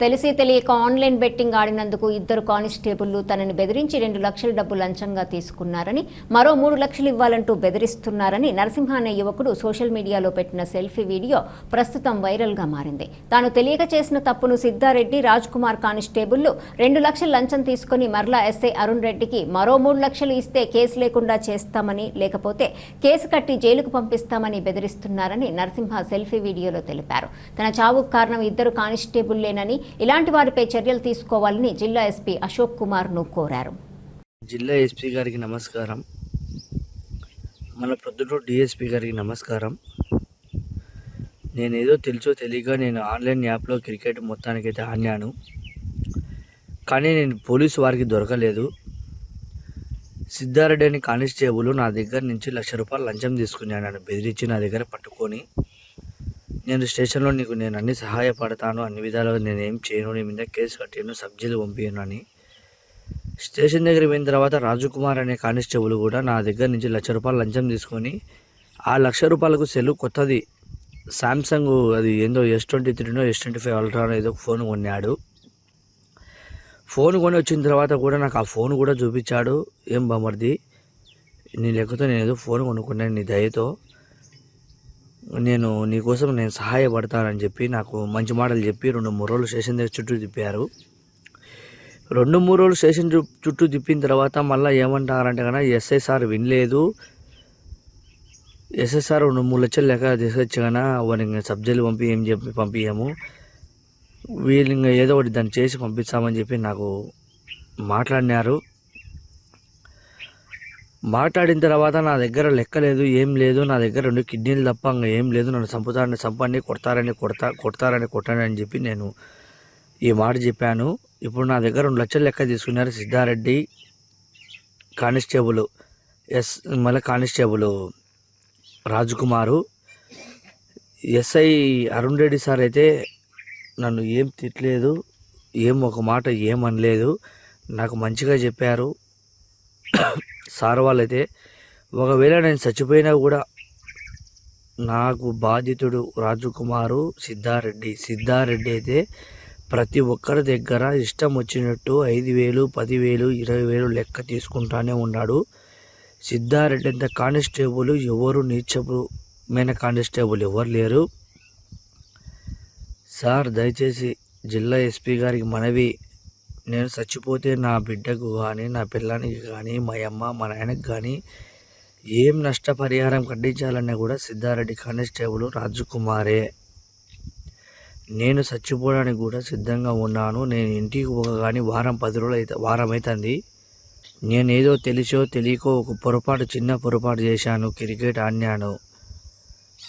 తెలిసి తెలియక online betting ఆడినందుకు ఇద్దరు కానిస్టేబుళ్ళు తనని బెదిరించి రెండు లక్షల డబ్బు లంచంగా తీసుకున్నారని మరో మూడు లక్షలు ఇవ్వాలంటూ బెదిరిస్తున్నారని నరసింహ అనే యువకుడు సోషల్ మీడియాలో పెట్టిన సెల్ఫీ వీడియో ప్రస్తుతం వైరల్గా మారింది. తాను తెలియక చేసిన తప్పును సిద్ధారెడ్డి రాజ్ కుమార్ కానిస్టేబుళ్ళు రెండు లక్షల లంచం తీసుకుని మరలా ఎస్ఐ అరుణ్ రెడ్డికి మరో మూడు లక్షలు ఇస్తే కేసు లేకుండా చేస్తామని లేకపోతే కేసు కట్టి జైలుకు పంపిస్తామని బెదిరిస్తున్నారని నరసింహ సెల్ఫీ వీడియోలో తెలిపారు. తన చావుకు కారణం ఇద్దరు కానిస్టేబుల్లేనని ఇలాంటి వారిపై చర్యలు తీసుకోవాలని జిల్లా ఎస్పీ అశోక్ కుమార్ను కోరారు. జిల్లా ఎస్పీ గారికి నమస్కారం. మన ప్రొద్దుటూరు డిఎస్పీ గారికి నమస్కారం. నేనేదో తెలుసో తెలియక నేను ఆన్లైన్ యాప్లో క్రికెట్ మొత్తానికైతే ఆడినాను కానీ నేను పోలీసు వారికి దొరకలేదు. సిద్ధారెడ్డి అని కానిస్టేబుల్ నా దగ్గర నుంచి లక్ష రూపాయలు లంచం తీసుకున్నాను నన్ను బెదిరించి నా దగ్గర పట్టుకొని నేను స్టేషన్లో నీకు నేను అన్ని సహాయపడతాను అన్ని విధాలుగా నేను ఏం చేయను నీ మీద కేసు కట్టాను సబ్జీలు పంపించను అని. స్టేషన్ దగ్గర పోయిన తర్వాత రాజుకుమార్ అనే కానిస్టేబుల్ కూడా నా దగ్గర నుంచి లక్ష రూపాయలు లంచం తీసుకొని ఆ లక్ష రూపాయలకు సెల్ కొత్తది. సామ్సంగ్ అది ఏందో ఎస్ ట్వంటీ త్రీనో ఎస్ ట్వంటీ ఫైవ్ అల్ట్రానో ఏదో ఫోన్ కొన్నాడు. ఫోన్ కొని వచ్చిన తర్వాత కూడా నాకు ఆ ఫోన్ కూడా చూపించాడు. ఏం బామర్ది? నీ లెక్కతో నేను ఏదో ఫోన్ కొనుక్కున్నాను నీ దయతో. నేను నీకోసం నేను సహాయపడతానని చెప్పి నాకు మంచి మాటలు చెప్పి రెండు మూడు రోజులు స్టేషన్ దగ్గర చుట్టూ తిప్పారు. రెండు మూడు రోజులు స్టేషన్ చుట్టూ తిప్పిన తర్వాత మళ్ళీ ఏమంటారంటే కన్నా ఎస్ఐ సార్ వినలేదు. ఎస్ఐ సార్ రెండు మూడు లక్షలు లెక్క తీసుకొచ్చి కన్నా వాడిని సబ్జెక్టులు పంపి ఏం చెప్పి పంపించాము వీళ్ళు ఇంకా ఏదో ఒకటి దాన్ని చేసి పంపిస్తామని చెప్పి నాకు మాట్లాడినారు. మాట్లాడిన తర్వాత నా దగ్గర లెక్క లేదు ఏం లేదు నా దగ్గర రెండు కిడ్నీలు తప్ప ఇంకా ఏం లేదు నన్ను చంపుతారని చంపండి కొడతారని కొడతా కొడతారని కొట్టండి అని చెప్పి నేను ఈ మాట చెప్పాను. ఇప్పుడు నా దగ్గర రెండు లక్షలు లెక్క తీసుకున్నారు సిద్ధారెడ్డి కానిస్టేబుల్ ఎస్ మళ్ళీ constable Rajakumar. SI Arun Reddy sir అయితే నన్ను ఏం తిట్టలేదు ఏం ఒక మాట ఏం అనలేదు నాకు మంచిగా చెప్పారు. సార్ వాళ్ళైతే ఒకవేళ నేను చచ్చిపోయినా కూడా నాకు బాధితుడు రాజకుమారు సిద్ధారెడ్డి. సిద్ధారెడ్డి అయితే ప్రతి ఒక్కరి దగ్గర ఇష్టం వచ్చినట్టు ఐదు వేలు పదివేలు ఇరవై వేలు లెక్క తీసుకుంటానే ఉన్నాడు. సిద్ధారెడ్డి అంత కానిస్టేబుల్ ఎవరు నీచమైన కానిస్టేబుల్ ఎవరు లేరు. సార్ దయచేసి జిల్లా ఎస్పీ గారికి మనవి నేను చచ్చిపోతే నా బిడ్డకు కానీ నా పిల్లానికి కానీ మా అమ్మ మా నాయనకు కానీ ఏం నష్టపరిహారం కట్టించాలన్నా కూడా సిద్ధారెడ్డి కానిస్టేబుల్ రాజకుమారే. నేను చచ్చిపోవడానికి కూడా సిద్ధంగా ఉన్నాను. నేను ఇంటికి పోగానే వారం పది రోజులు అయితే వారం అవుతుంది నేను ఏదో తెలిసో తెలియకో ఒక పొరపాటు చిన్న పొరపాటు చేశాను క్రికెట్ ఆడినాను.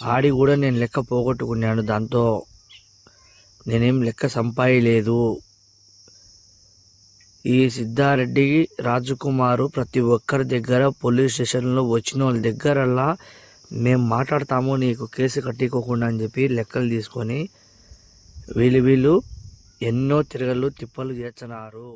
ఆడి కూడా నేను లెక్క పోగొట్టుకున్నాను దాంతో. నేనేం లెక్క సంపాయలేదు. ఈ సిద్ధారెడ్డి రాజకుమారు ప్రతి ఒక్కరి దగ్గర పోలీస్ స్టేషన్లో వచ్చిన వాళ్ళ దగ్గరల్లా మేము మాట్లాడతాము నీకు కేసు కట్టుకోకుండా అని చెప్పి లెక్కలు తీసుకొని వీళ్ళు వీళ్ళు ఎన్నో తిరగలు తిప్పలు చేస్తున్నారు.